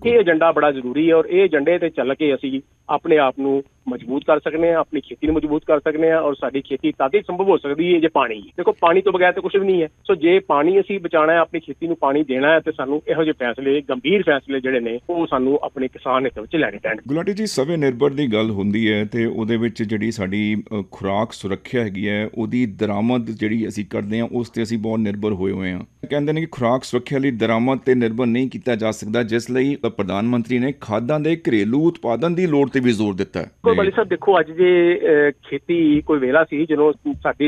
ਇਹ ਏਜੰਡਾ ਬੜਾ ਜ਼ਰੂਰੀ ਹੈ ਔਰ ਇਹ ਏਜੰਡੇ ਤੇ ਚੱਲ ਕੇ ਅਸੀਂ ਆਪਣੇ ਆਪ ਨੂੰ ਮਜ਼ਬੂਤ ਕਰ ਸਕਨੇ ਆ, ਆਪਣੀ ਖੇਤੀ ਨੂੰ ਮਜ਼ਬੂਤ ਕਰ ਸਕਨੇ ਆ ਔਰ ਸਾਡੀ ਖੇਤੀ ਤਦ ਹੀ ਸੰਭਵ ਹੋ ਸਕਦੀ ਹੈ ਜੇ ਪਾਣੀ ਦੇਖੋ, ਪਾਣੀ ਤੋਂ ਬਗੈਰ ਤਾਂ ਕੁਝ ਵੀ ਨਹੀਂ ਹੈ। ਸੋ ਜੇ ਪਾਣੀ ਅਸੀਂ ਬਚਾਉਣਾ ਹੈ, ਆਪਣੀ ਖੇਤੀ ਨੂੰ ਪਾਣੀ ਦੇਣਾ ਹੈ ਤੇ ਸਾਨੂੰ ਇਹੋ ਜਿਹੇ ਫੈਸਲੇ, ਗੰਭੀਰ ਫੈਸਲੇ ਜਿਹੜੇ ਨੇ, ਉਹ ਸਾਨੂੰ ਆਪਣੇ ਕਿਸਾਨ ਹਿੱਤ ਵਿੱਚ ਲੈਣੇ ਪੈਣ ਗੁਲਾਟੀ ਜੀ, ਸਵੇ ਨਿਰਭਰ ਦੀ ਗੱਲ ਹੁੰਦੀ ਹੈ ਤੇ ਉਹਦੇ ਵਿੱਚ ਜਿਹੜੀ ਸਾਡੀ ਖੁਰਾਕ ਸੁਰੱਖਿਆ ਹੈਗੀ ਹੈ, ਉਹਦੀ ਦਰਾਮਦ ਜਿਹੜੀ ਅਸੀਂ ਕਰਦੇ ਹਾਂ, ਉਸ ਤੇ ਅਸੀਂ ਬਹੁਤ ਨਿਰਭਰ ਹੋਏ ਹੋਏ ਹਾਂ। ਕਹਿੰਦੇ ਨੇ ਕਿ ਖੁਰਾਕ ਸੁਰੱਖਿਆ ਲਈ ਦਰਾਮਦ ਤੇ ਨਿਰਭਰ ਨਹੀਂ ਕੀਤਾ ਜਾ ਸਕਦਾ, ਜਿਸ ਲਈ ਪ੍ਰਧਾਨ ਮੰਤਰੀ ਨੇ ਖਾਦਾਂ ਦੇ ਘਰੇਲੂ ਉਤਪਾਦਨ ਦੀ ਲੋੜ ਤੇ ਵੀ ਜ਼ੋਰ ਦਿੱਤਾ ਹੈ। ਬਲੀ ਸਾਹਿਬ ਦੇਖੋ ਅੱਜ ਜੇ ਖੇਤੀ ਕੋਈ ਵੇਲਾ ਸੀ ਜਦੋਂ ਸਾਡੀ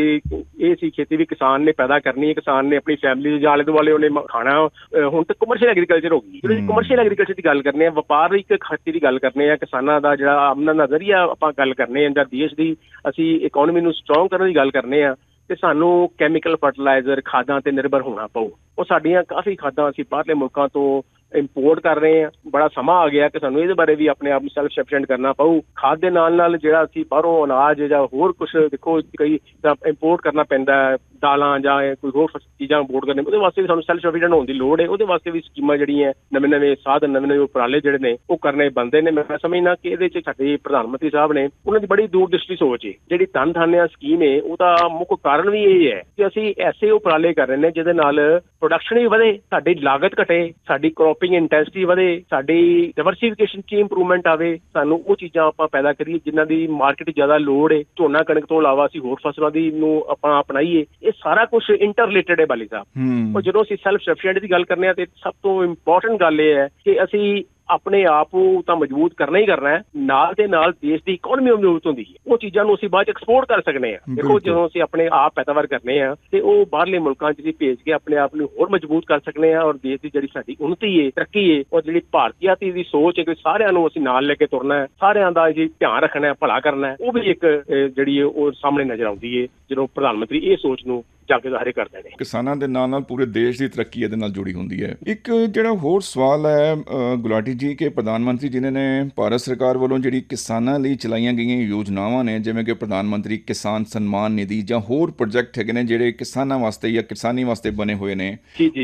ਇਹ ਸੀ ਖੇਤੀ ਵੀ ਕਿਸਾਨ ਨੇ ਪੈਦਾ ਕਰਨੀ ਹੈ ਕਿਸਾਨ ਨੇ ਆਪਣੀ ਫੈਮਿਲੀ ਦੇ ਆਲੇ ਦੁਆਲੇ ਉਹਨੇ ਖਾਣਾ ਹੁਣ ਤਾਂ ਕਮਰਸ਼ੀਅਲ ਐਗਰੀਕਲਚਰ ਹੋ ਗਈ ਜਦੋਂ ਹਮ। ਕਮਰਸ਼ੀਅਲ ਐਗਰੀਕਲਚਰ ਦੀ ਗੱਲ ਕਰਨੇ ਆ ਵਪਾਰਿਕ ਖੇਤੀ ਦੀ ਗੱਲ ਕਰਨੇ ਆ ਕਿਸਾਨਾਂ ਦਾ ਜਿਹੜਾ ਆਮਦਨ ਦਾ ਜ਼ਰੀਆ ਆਪਾਂ ਗੱਲ ਕਰਨੇ ਆ ਜਾਂ ਦੇਸ਼ ਦੀ ਅਸੀਂ ਇਕਨੋਮੀ ਨੂੰ ਸਟਰੋਂਗ ਕਰਨ ਦੀ ਗੱਲ ਕਰਨੇ ਆ ਤੇ ਸਾਨੂੰ ਕੈਮੀਕਲ ਫਰਟੀਲਾਈਜ਼ਰ ਖਾਦਾਂ ਤੇ ਨਿਰਭਰ ਹੋਣਾ ਪਊ ਉਹ ਸਾਡੀਆਂ ਕਾਫੀ ਖਾਦਾਂ ਅਸੀਂ ਬਾਹਰਲੇ ਮੁਲਕਾਂ ਤੋਂ ਇੰਪੋਰਟ ਕਰ ਰਹੇ ਆ ਬੜਾ ਸਮਾਂ ਆ ਗਿਆ ਕਿ ਸਾਨੂੰ ਇਹਦੇ ਬਾਰੇ ਵੀ ਆਪਣੇ ਆਪ ਨੂੰ ਸੈਲਫ ਸਫੀਸ਼ੀਐਂਟ ਕਰਨਾ ਪਊ। ਖਾਦ ਦੇ ਨਾਲ ਨਾਲ ਜਿਹੜਾ ਅਸੀਂ ਬਾਹਰੋਂ ਅਨਾਜ ਜਾਂ ਹੋਰ ਕੁਝ ਦੇਖੋ, ਕਈ ਇੰਪੋਰਟ ਕਰਨਾ ਪੈਂਦਾ ਦਾਲਾਂ ਜਾਂ ਕੋਈ ਹੋਰ ਫਸ- ਚੀਜ਼ਾਂ ਇੰਪੋਰਟ ਕਰਨੇ ਉਹਦੇ ਵਾਸਤੇ ਵੀ ਸਾਨੂੰ ਸੈਲਫ ਸਫੀਸ਼ੀਐਂਟ ਹੋਣ ਦੀ ਲੋੜ ਹੈ। ਉਹਦੇ ਵਾਸਤੇ ਵੀ ਸਕੀਮਾਂ ਜਿਹੜੀਆਂ ਨਵੇਂ ਨਵੇਂ ਸਾਧਨ ਨਵੇਂ ਨਵੇਂ ਉਪਰਾਲੇ ਜਿਹੜੇ ਨੇ, ਉਹ ਕਰਨੇ ਬੰਦੇ ਨੇ। ਮੈਂ ਸਮਝਣਾ ਕਿ ਇਹਦੇ 'ਚ ਸਾਡੇ ਪ੍ਰਧਾਨ ਮੰਤਰੀ ਸਾਹਿਬ ਨੇ ਉਹਨਾਂ ਦੀ ਬੜੀ ਦੂਰਦ੍ਰਿਸ਼ਟੀ ਸੋਚ ਹੈ ਜਿਹੜੀ ਧਨ ਧਾਨਿਆ ਸਕੀਮ ਹੈ ਉਹਦਾ ਮੁੱਖ ਕਾਰਨ ਵੀ ਇਹ ਹੈ ਕਿ ਅਸੀਂ ਐਸੇ ਉਪਰਾਲੇ ਕਰ ਰਹੇ ਨੇ, ਜਿਹਦੇ ਨਾਲ ਪ੍ਰੋਡਕਸ਼ਨ ਵੀ ਵਧੇ, ਸਾਡੀ ਲਾਗਤ ਘਟੇ, ਸਾਡੀ ਕ੍ਰੌਪਿੰਗ ਇੰਟੈਂਸਿਟੀ ਵਧੇ ਸਾਡੀ ਡਿਵਰਸਿਫਿਕੇਸ਼ਨ 'ਚ ਇੰਪਰੂਵਮੈਂਟ ਆਵੇ ਸਾਨੂੰ ਉਹ ਚੀਜ਼ਾਂ ਆਪਾਂ ਪੈਦਾ ਕਰੀਏ ਜਿਨ੍ਹਾਂ ਦੀ ਮਾਰਕੀਟ ਜ਼ਿਆਦਾ ਲੋੜ ਹੈ ਝੋਨਾ ਕਣਕ ਤੋਂ ਇਲਾਵਾ ਅਸੀਂ ਹੋਰ ਫਸਲਾਂ ਦੀ ਨੂੰ ਆਪਾਂ ਅਪਣਾਈਏ। ਇਹ ਸਾਰਾ ਕੁਝ ਇੰਟਰ ਰਿਲੇਟਡ ਹੈ ਬਾਲੀ ਸਾਹਿਬ। ਹੂੰ। ਔਰ ਜਦੋਂ ਅਸੀਂ ਸੈਲਫ ਸਫੀਸ਼ੀਐਂਟ ਦੀ ਗੱਲ ਕਰਨੇ ਆ ਤੇ ਸਭ ਤੋਂ ਇੰਪੋਰਟੈਂਟ ਗੱਲ ਇਹ ਹੈ ਕਿ ਅਸੀਂ ਆਪਣੇ ਆਪ ਨੂੰ ਤਾਂ ਮਜ਼ਬੂਤ ਕਰਨਾ ਹੀ ਕਰਨਾ ਹੈ। ਨਾਲ ਦੇ ਨਾਲ ਦੇਸ਼ ਦੀ ਇਕਨੋਮੀ ਮਜ਼ਬੂਤ ਹੁੰਦੀ ਹੈ। ਉਹ ਚੀਜ਼ਾਂ ਨੂੰ ਅਸੀਂ ਬਾਅਦ ਚ ਐਕਸਪੋਰਟ ਕਰ ਸਕਨੇ ਆ ਦੇਖੋ। ਜਦੋਂ ਅਸੀਂ ਆਪਣੇ ਆਪ ਪੈਦਾਵਾਰ ਕਰਨੇ ਆ ਤੇ ਉਹ ਬਾਹਰਲੇ ਮੁਲਕਾਂ 'ਚ ਅਸੀਂ ਭੇਜ ਕੇ ਆਪਣੇ ਆਪ ਨੂੰ ਹੋਰ ਮਜ਼ਬੂਤ ਕਰ ਸਕਨੇ ਆ ਔਰ ਦੇਸ਼ ਦੀ ਜਿਹੜੀ ਸਾਡੀ ਉન્નਤੀ ਹੈ ਤਰੱਕੀ ਹੈ ਔਰ ਜਿਹੜੀ ਭਾਰਤੀਆਤੀ ਦੀ ਸੋਚ ਹੈ ਕਿ ਸਾਰਿਆਂ ਨੂੰ ਅਸੀਂ ਨਾਲ ਲੈ ਕੇ ਤੁਰਨਾ ਹੈ ਸਾਰਿਆਂ ਦਾ ਜੀ ਧਿਆਨ ਰੱਖਣਾ ਹੈ ਭਲਾ ਕਰਨਾ ਹੈ ਉਹ ਵੀ ਇੱਕ ਜਿਹੜੀ ਉਹ ਸਾਹਮਣੇ ਨਜ਼ਰ ਆਉਂਦੀ ਹੈ ਜਦੋਂ ਪ੍ਰਧਾਨ ਮੰਤਰੀ ਇਹ ਸੋਚ ਨੂੰ ਜਾ ਕੇ ਜ਼ਾਹਿਰ ਕਰਦੇ ਨੇ ਕਿਸਾਨਾਂ ਦੇ ਨਾਲ ਨਾਲ ਪੂਰੇ ਦੇਸ਼ ਦੀ ਤਰੱਕੀ ਇਹਦੇ ਨਾਲ ਜੁੜੀ ਹੁੰਦੀ ਹੈ। ਇੱਕ ਜਿਹੜਾ ਹੋਰ ਸਵਾਲ ਹੈ ਗੁਲਾਟੀ ਜੀ ਕਿ ਪ੍ਰਧਾਨ ਮੰਤਰੀ ਜੀ ਨੇ ਭਾਰਤ ਸਰਕਾਰ ਵੱਲੋਂ ਜਿਹੜੀ ਕਿਸਾਨਾਂ ਲਈ ਚਲਾਈਆਂ ਗਈਆਂ ਯੋਜਨਾਵਾਂ ਨੇ ਜਿਵੇਂ ਕਿ ਪ੍ਰਧਾਨ ਮੰਤਰੀ ਕਿਸਾਨ ਸਨਮਾਨ ਨਿਧੀ ਜਾਂ ਹੋਰ ਪ੍ਰੋਜੈਕਟ ਹੈਗੇ ਨੇ ਜਿਹੜੇ ਕਿਸਾਨਾਂ ਵਾਸਤੇ ਜਾਂ ਕਿਸਾਨੀ ਵਾਸਤੇ ਬਣੇ ਹੋਏ ਨੇ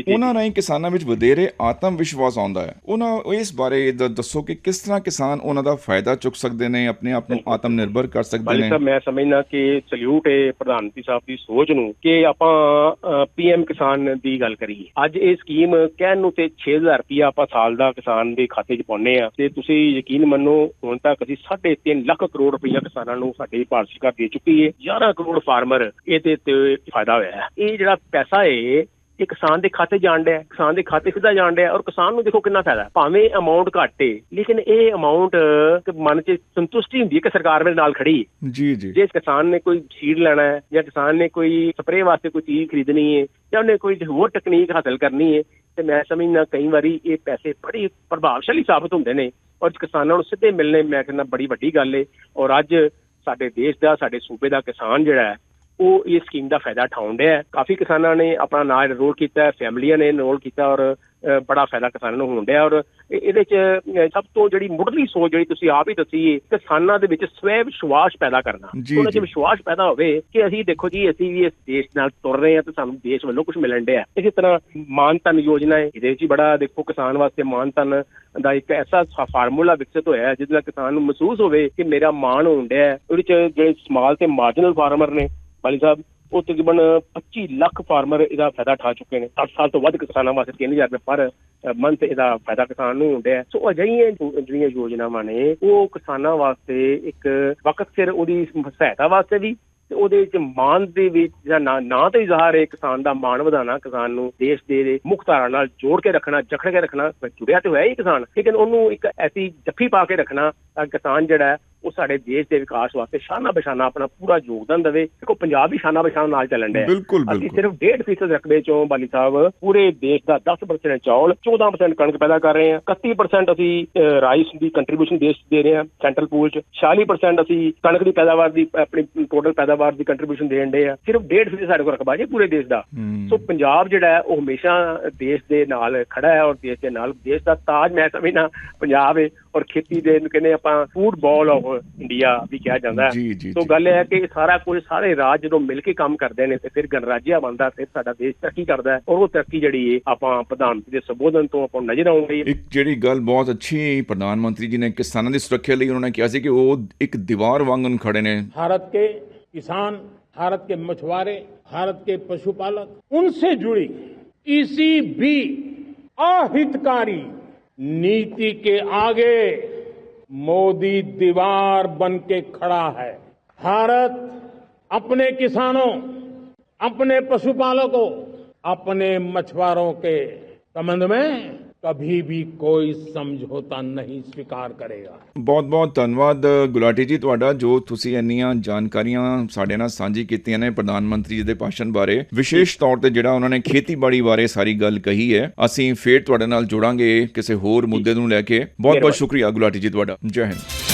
ਉਹਨਾਂ ਰਾਹੀਂ ਕਿਸਾਨਾਂ ਵਿੱਚ ਵਧੇਰੇ ਆਤਮ ਵਿਸ਼ਵਾਸ ਆਉਂਦਾ ਹੈ। ਉਹਨਾਂ ਇਸ ਬਾਰੇ ਦੱਸੋ ਕਿ ਕਿਸ ਤਰ੍ਹਾਂ ਕਿਸਾਨ ਉਹਨਾਂ ਦਾ ਫਾਇਦਾ ਚੁੱਕ ਸਕਦੇ ਨੇ ਆਪਣੇ ਆਪ ਨੂੰ ਆਤਮ ਨਿਰਭਰ ਕਰ ਸਕਦੇ ਭਾਈ ਨੇ? ਸਾਹਿਬ ਮੈਂ ਸਮਝਦਾ ਕਿ ਸਲੂਟ ਹੈ ਪ੍ਰਧਾਨ ਮੰਤਰੀ ਸਾਹਿਬ ਦੀ ਸੋਚ ਨੂੰ ਕਿ ਆਪਾਂ ਪੀਐਮ ਕਿਸਾਨ ਦੀ ਗੱਲ ਕਰੀਏ। ਅੱਜ ਇਹ ਸਕੀਮ ਕਹਿਣ ਨੂੰ ਤੇ 6000 ਰੁਪਇਆ ਆਪਾਂ ਸਾਲ ਦਾ ਕਿਸਾਨ ਦੇ ਖਾਤੇ 'ਚ ਪਾਉਂਦੇ ਆ ਤੇ ਤੁਸੀਂ ਯਕੀਨ ਮੰਨੋ, ਹੁਣ ਤੱਕ ਅਸੀਂ 3.5 ਲੱਖ ਕਰੋੜ ਰੁਪਇਆ ਕਿਸਾਨਾਂ ਨੂੰ ਸਾਡੀ ਭਾਰਤ ਸਰਕਾਰ ਦੇ ਚੁੱਕੀ ਹੈ। 11 ਕਰੋੜ ਫਾਰਮਰ ਇਹਦੇ ਤੇ ਫਾਇਦਾ ਹੋਇਆ ਹੈ। ਇਹ ਜਿਹੜਾ ਪੈਸਾ ਏ ਇਹ ਕਿਸਾਨ ਦੇ ਖਾਤੇ ਜਾਣ ਡਿਆ ਕਿਸਾਨ ਦੇ ਖਾਤੇ ਸਿੱਧਾ ਜਾਣ ਡਿਆ ਔਰ ਕਿਸਾਨ ਨੂੰ ਦੇਖੋ ਕਿੰਨਾ ਫਾਇਦਾ। ਭਾਵੇਂ ਅਮਾਉਂਟ ਘੱਟ ਏ ਲੇਕਿਨ ਇਹ ਅਮਾਉਂਟ ਮਨ 'ਚ ਸੰਤੁਸ਼ਟੀ ਹੁੰਦੀ ਹੈ ਕਿ ਸਰਕਾਰ ਮੇਰੇ ਨਾਲ ਖੜੀ ਹੈ ਜੀ ਜੀ ਜੇ ਕਿਸਾਨ ਨੇ ਕੋਈ ਸੀਡ ਲੈਣਾ ਹੈ ਜਾਂ ਕਿਸਾਨ ਨੇ ਕੋਈ ਸਪਰੇਅ ਵਾਸਤੇ ਕੋਈ ਚੀਜ਼ ਖਰੀਦਣੀ ਹੈ ਜਾਂ ਉਹਨੇ ਕੋਈ ਹੋਰ ਟੈਕਨੀਕ ਹਾਸਲ ਕਰਨੀ ਹੈ ਤੇ ਮੈਂ ਸਮਝਦਾ ਕਈ ਵਾਰੀ ਇਹ ਪੈਸੇ ਬੜੀ ਪ੍ਰਭਾਵਸ਼ਾਲੀ ਸਾਬਤ ਹੁੰਦੇ ਨੇ ਔਰ ਕਿਸਾਨਾਂ ਨੂੰ ਸਿੱਧੇ ਮਿਲਣੇ ਮੈਂ ਕਹਿੰਦਾ ਬੜੀ ਵੱਡੀ ਗੱਲ ਹੈ ਔਰ ਅੱਜ ਸਾਡੇ ਦੇਸ਼ ਦਾ ਸਾਡੇ ਸੂਬੇ ਦਾ ਕਿਸਾਨ ਜਿਹੜਾ ਹੈ ਉਹ ਇਹ ਸਕੀਮ ਦਾ ਫਾਇਦਾ ਉਠਾਉਣ ਡਿਆ ਹੈ। ਕਾਫੀ ਕਿਸਾਨਾਂ ਨੇ ਆਪਣਾ ਨਾਂ ਐਨਰੋਲ ਕੀਤਾ ਹੈ ਫੈਮਲੀਆਂ ਨੇ ਐਨਰੋਲ ਕੀਤਾ ਔਰ ਬੜਾ ਫਾਇਦਾ ਕਿਸਾਨਾਂ ਨੂੰ ਹੋਣ ਡਿਆ ਔਰ ਇਹ- ਇਹਦੇ ਚ ਸਭ ਤੋਂ ਜਿਹੜੀ ਮੁੱਢਲੀ ਸੋਚ ਜਿਹੜੀ ਤੁਸੀਂ ਆਪ ਹੀ ਦੱਸੀ ਕਿਸਾਨਾਂ ਦੇ ਵਿੱਚ ਸਵੈ ਵਿਸ਼ਵਾਸ ਪੈਦਾ ਕਰਨਾ ਉਹਨਾਂ 'ਚ। ਵਿਸ਼ਵਾਸ ਪੈਦਾ ਹੋਵੇ ਕਿ ਅਸੀਂ ਦੇਖੋ ਜੀ ਅਸੀਂ ਵੀ ਇਸ ਦੇਸ਼ ਨਾਲ ਤੁਰ ਰਹੇ ਹਾਂ ਤੇ ਸਾਨੂੰ ਦੇਸ਼ ਵੱਲੋਂ ਕੁਝ ਮਿਲਣ ਡਿਆ ਇਸੇ ਤਰ੍ਹਾਂ ਮਾਨ ਧਨ ਯੋਜਨਾ ਹੈ ਇਹਦੇ ਵਿੱਚ ਬੜਾ ਦੇਖੋ ਕਿਸਾਨ ਵਾਸਤੇ ਮਾਨ ਧਨ ਦਾ ਇੱਕ ਐਸਾ ਫਾਰਮੂਲਾ ਵਿਕਸਿਤ ਹੋਇਆ ਹੈ ਜਿਹਦੇ ਨਾਲ ਕਿਸਾਨ ਨੂੰ ਮਹਿਸੂਸ ਹੋਵੇ ਕਿ ਮੇਰਾ ਮਾਣ ਹੋਣ ਡਿਆ ਹੈ। ਉਹਦੇ ਚ ਜਿਹੜੇ ਸਮਾਲ ਤੇ ਮਾਰਜਨਲ ਫਾਰਮਰ ਨੇ ਬਾਲੀ ਸਾਹਿਬ, ਉਹ ਤਕਰੀਬਨ 25 ਲੱਖ ਫਾਰਮਰ ਇਹਦਾ ਫਾਇਦਾ ਠਾ ਚੁੱਕੇ ਨੇ। 8 ਸਾਲ ਤੋਂ ਵੱਧ ਕਿਸਾਨਾਂ ਵਾਸਤੇ 3000 ਰੁਪਏ ਪਰ ਮੰਥ ਇਹਦਾ ਫਾਇਦਾ ਕਿਸਾਨ ਨੂੰ ਹੁੰਦਾ ਹੈ ਸੋ ਅਜਿਹੀਆਂ ਜਿਹੜੀਆਂ ਯੋਜਨਾਵਾਂ ਨੇ, ਉਹ ਕਿਸਾਨਾਂ ਵਾਸਤੇ ਇੱਕ ਵਕਤ ਸਿਰ, ਉਹਦੀ ਸਹਾਇਤਾ ਵਾਸਤੇ ਵੀ ਉਹਦੇ ਚ ਮਾਨ ਦੇ ਵਿੱਚ ਜਾਂ ਨਾ ਨਾ ਤੇ ਇਜ਼ਹਾਰ ਹੈ ਕਿਸਾਨ ਦਾ ਮਾਣ ਵਧਾਉਣਾ ਕਿਸਾਨ ਨੂੰ ਦੇਸ਼ ਦੇ ਮੁੱਖ ਧਾਰਾ ਨਾਲ ਜੋੜ ਕੇ ਰੱਖਣਾ ਜਕੜ ਕੇ ਰੱਖਣਾ ਜੁੜਿਆ ਤੇ ਹੋਇਆ ਹੀ ਕਿਸਾਨ। ਲੇਕਿਨ ਉਹਨੂੰ ਇੱਕ ਐਸੀ ਜੱਫੀ ਪਾ ਕੇ ਰੱਖਣਾ ਤਾਂ ਕਿਸਾਨ ਜਿਹੜਾ ਹੈ, ਉਹ ਸਾਡੇ ਦੇਸ਼ ਦੇ ਵਿਕਾਸ ਵਾਸਤੇ ਸ਼ਾਨਾ ਬਸ਼ਾਨਾ ਆਪਣਾ ਪੂਰਾ ਯੋਗਦਾਨ ਦੇਵੇ। ਦੇਖੋ ਪੰਜਾਬ ਵੀ ਸ਼ਾਨਾ ਬਸ਼ਾਨਾ ਨਾਲ ਚੱਲਣ ਡਿਆ। ਬਿਲਕੁਲ ਅਸੀਂ ਸਿਰਫ 1.5% ਰਕਬੇ ਚੋਂ ਬਾਲੀ ਸਾਹਿਬ ਪੂਰੇ ਦੇਸ਼ ਦਾ 10% ਚੌਲ 14% ਕਣਕ ਪੈਦਾ ਕਰ ਰਹੇ ਹਾਂ। 31% ਅਸੀਂ ਰਾਈਸ ਦੀ ਕੰਟਰੀਬਿਊਸ਼ਨ ਦੇਸ਼ ਦੇ ਰਹੇ ਹਾਂ ਸੈਂਟਰਲ ਪੂਲ 'ਚ। 46% ਅਸੀਂ ਕਣਕ ਦੀ ਪੈਦਾਵਾਰ ਦੀ ਆਪਣੀ ਟੋਟਲ ਪੈਦਾਵਾਰ ਵਾਰ ਦੀ ਕੰਟਰੀਬਿਊਸ਼ਨ ਦੇਣ ਦੇ ਆ। ਸਿਰਫ 1.5 ਫੀਸਦ ਸਾਡੇ ਕੋਲ ਰਕਬਾ ਜੇ ਪੂਰੇ ਦੇਸ਼ ਦਾ। ਸੋ ਪੰਜਾਬ ਜਿਹੜਾ ਉਹ ਹਮੇਸ਼ਾ ਦੇਸ਼ ਦੇ ਨਾਲ ਖੜਾ ਹੈ ਔਰ ਦੇਸ਼ ਦੇ ਨਾਲ ਦੇਸ਼ ਦਾ ਤਾਜ ਮੈਂ ਸਮਝਣਾ ਪੰਜਾਬ ਹੈ ਔਰ ਖੇਤੀ ਦੇ ਨੂੰ ਕਹਿੰਦੇ ਆਪਾਂ ਫੂਡ ਬਾਲ ਆਫ ਇੰਡੀਆ ਵੀ ਕਿਹਾ ਜਾਂਦਾ ਸੋ ਗੱਲ ਇਹ ਹੈ ਕਿ ਸਾਰਾ ਕੁਝ ਸਾਰੇ ਰਾਜ ਜਦੋਂ ਮਿਲ ਕੇ ਕੰਮ ਕਰਦੇ ਨੇ ਤੇ ਫਿਰ ਗਣਰਾਜਿਆ ਬਣਦਾ ਫਿਰ ਸਾਡਾ ਦੇਸ਼ ਤਰੱਕੀ ਕਰਦਾ ਔਰ ਉਹ ਤਰੱਕੀ ਜਿਹੜੀ ਆਪਾਂ ਪ੍ਰਧਾਨ ਮੰਤਰੀ ਦੇ ਸੰਬੋਧਨ ਤੋਂ ਆਪਾਂ ਨਜ਼ਰ ਆਉਂਦੀ ਹੈ ਇੱਕ ਜਿਹੜੀ ਗੱਲ ਬਹੁਤ ਅੱਛੀ ਪ੍ਰਧਾਨ ਮੰਤਰੀ ਜੀ ਨੇ ਕਿਸਾਨਾਂ ਦੀ ਸੁਰੱਖਿਆ ਲਈ ਉਹਨਾਂ ਨੇ ਕਿਹਾ ਸੀ ਕਿ ਉਹ ਇੱਕ ਦੀਵਾਰ ਵਾਂਗ ਖੜੇ ਨੇ। ਭਾਰਤ ਕੇ किसान, भारत के मछुआरे, भारत के पशुपालक, उनसे जुड़ी किसी भी अहितकारी नीति के आगे मोदी दीवार बन के खड़ा है। भारत अपने किसानों, अपने पशुपालकों, अपने मछुआरों के संबंध में ਕभी ਵੀ ਕੋਈ ਸਮਝੌਤਾ ਨਹੀਂ ਸਵੀਕਾਰ ਕਰੇਗਾ ਬਹੁਤ ਬਹੁਤ ਧੰਨਵਾਦ ਗੁਲਾਟੀ ਜੀ ਤੁਹਾਡਾ ਜੋ ਤੁਸੀਂ ਇੰਨੀਆਂ ਜਾਣਕਾਰੀਆਂ ਸਾਡੇ ਨਾਲ ਸਾਂਝੀ ਕੀਤੀਆਂ ਨੇ ਪ੍ਰਧਾਨ ਮੰਤਰੀ ਜੀ ਦੇ ਭਾਸ਼ਣ ਬਾਰੇ ਵਿਸ਼ੇਸ਼ ਤੌਰ ਤੇ ਜਿਹੜਾ ਉਹਨਾਂ ਨੇ ਖੇਤੀਬਾੜੀ ਬਾਰੇ ਸਾਰੀ ਗੱਲ ਕਹੀ ਹੈ ਅਸੀਂ ਫੇਰ ਤੁਹਾਡੇ ਨਾਲ ਜੁੜਾਂਗੇ ਕਿਸੇ ਹੋਰ ਮੁੱਦੇ ਨੂੰ ਲੈ ਕੇ ਬਹੁਤ ਬਹੁਤ ਸ਼ੁਕਰੀਆ ਗੁਲਾਟੀ ਜੀ ਤੁਹਾਡਾ ਜੈ ਹਿੰਦ